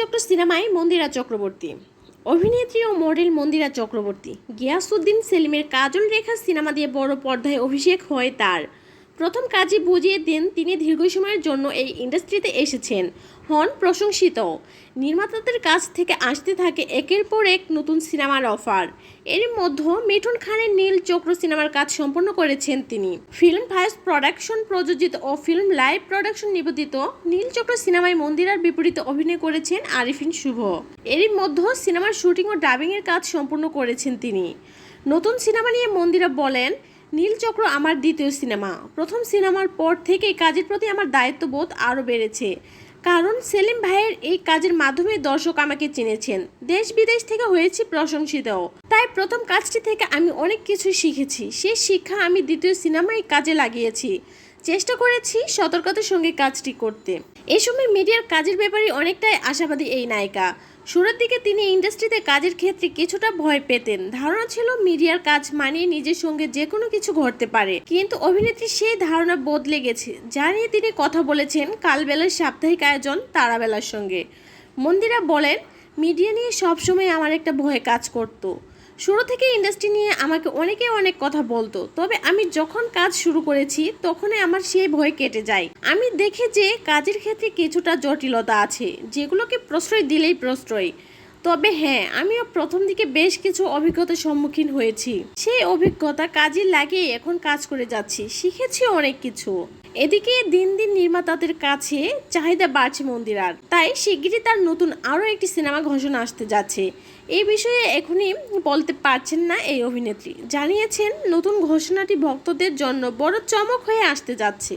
চক্র সিনেমায় মন্দিরা চক্রবর্তী। অভিনেত্রী ও মডেল মন্দিরা চক্রবর্তী। গিয়াসুদ্দিন সেলিমের কাজল রেখা সিনেমা দিয়ে বড় পর্দায় অভিষেক হয় তার। প্রথম কাজে বুঝিয়ে দেন তিনি দীর্ঘ সময়ের জন্য এই ইন্ডাস্ট্রিতে এসেছেন। হন প্রশংসিত। নির্মাতাদের কাছ থেকে আসতে থাকে একের পর এক নতুন সিনেমার অফার। এর মধ্যে মিঠুন খানের নীল চক্র সিনেমার কাজ সম্পন্ন করেছেন তিনি। ফিল্ম ভাইস প্রোডাকশন প্রযোজিত ও ফিল্ম লাইভ প্রোডাকশন নিবেদিত নীল চক্র সিনেমায় মন্দিরার বিপরীতে অভিনয় করেছেন আরিফিন শুভ। এরই মধ্যে সিনেমার শুটিং ও ডাবিংয়ের কাজ সম্পূর্ণ করেছেন তিনি। নতুন সিনেমা নিয়ে মন্দিরা বলেন নীলচক্র আমার দ্বিতীয় সিনেমা। প্রথম সিনেমার পর থেকে কাজের প্রতি আমার দায়িত্ববোধ আরও বেড়েছে। কারণ সেলিম ভাইয়ের এই কাজের মাধ্যমে দর্শক আমাকে চিনেছেন। দেশ বিদেশ থেকে হয়েছি প্রশংসিত তাই প্রথম কাজটি থেকে আমি অনেক কিছু শিখেছি। সেই শিক্ষা আমি দ্বিতীয় সিনেমায় কাজে লাগিয়েছি। চেষ্টা করেছি সতর্কতার সঙ্গে কাজটি করতে। এ সময় মিডিয়ার কাজের ব্যাপারে অনেকটাই আশাবাদী এই নায়িকা। শুরুর দিকে তিনি ইন্ডাস্ট্রিতে কাজের ক্ষেত্রে কিছুটা ভয় পেতেন। ধারণা ছিল মিডিয়ার কাজ মানিয়ে নিজের সঙ্গে যে কোনো কিছু ঘটতে পারে। কিন্তু অভিনেত্রী সেই ধারণা বদলে গেছে। যা নিয়ে তিনি কথা বলেছেন কালবেলার সাপ্তাহিক আয়োজন তারাবেলার সঙ্গে। মন্দিরা বলেন, মিডিয়া নিয়ে সবসময় আমার একটা ভয় কাজ করতো। শুরু থেকে ইন্ডাস্ট্রি নিয়ে আমাকে অনেকে অনেক কথা বলতো। তবে আমি যখন কাজ শুরু করেছি, তখনই আমার সেই ভয় কেটে যায়। আমি দেখি যে কাজের ক্ষেত্রে কিছুটা জটিলতা আছে, যেগুলোকে প্রশ্রয় দিলেই প্রশ্রয়। তবে হ্যাঁ আমিও প্রথম দিকে বেশ কিছু অভিজ্ঞতার সম্মুখীন হয়েছি। সেই অভিজ্ঞতা কাজে লাগিয়ে এখন কাজ করে যাচ্ছি, শিখেছি অনেক কিছু। এদিকে দিন দিন নির্মাতাদের কাছে চাহিদা বাড়ছে মন্দিরার তাই শিগগিরই তার নতুন আরও একটি সিনেমা ঘোষণা আসতে যাচ্ছে। এই বিষয়ে এখনই বলতে পারছেন না এই অভিনেত্রী। জানিয়েছেন, নতুন ঘোষণাটি ভক্তদের জন্য বড় চমক হয়ে আসতে যাচ্ছে।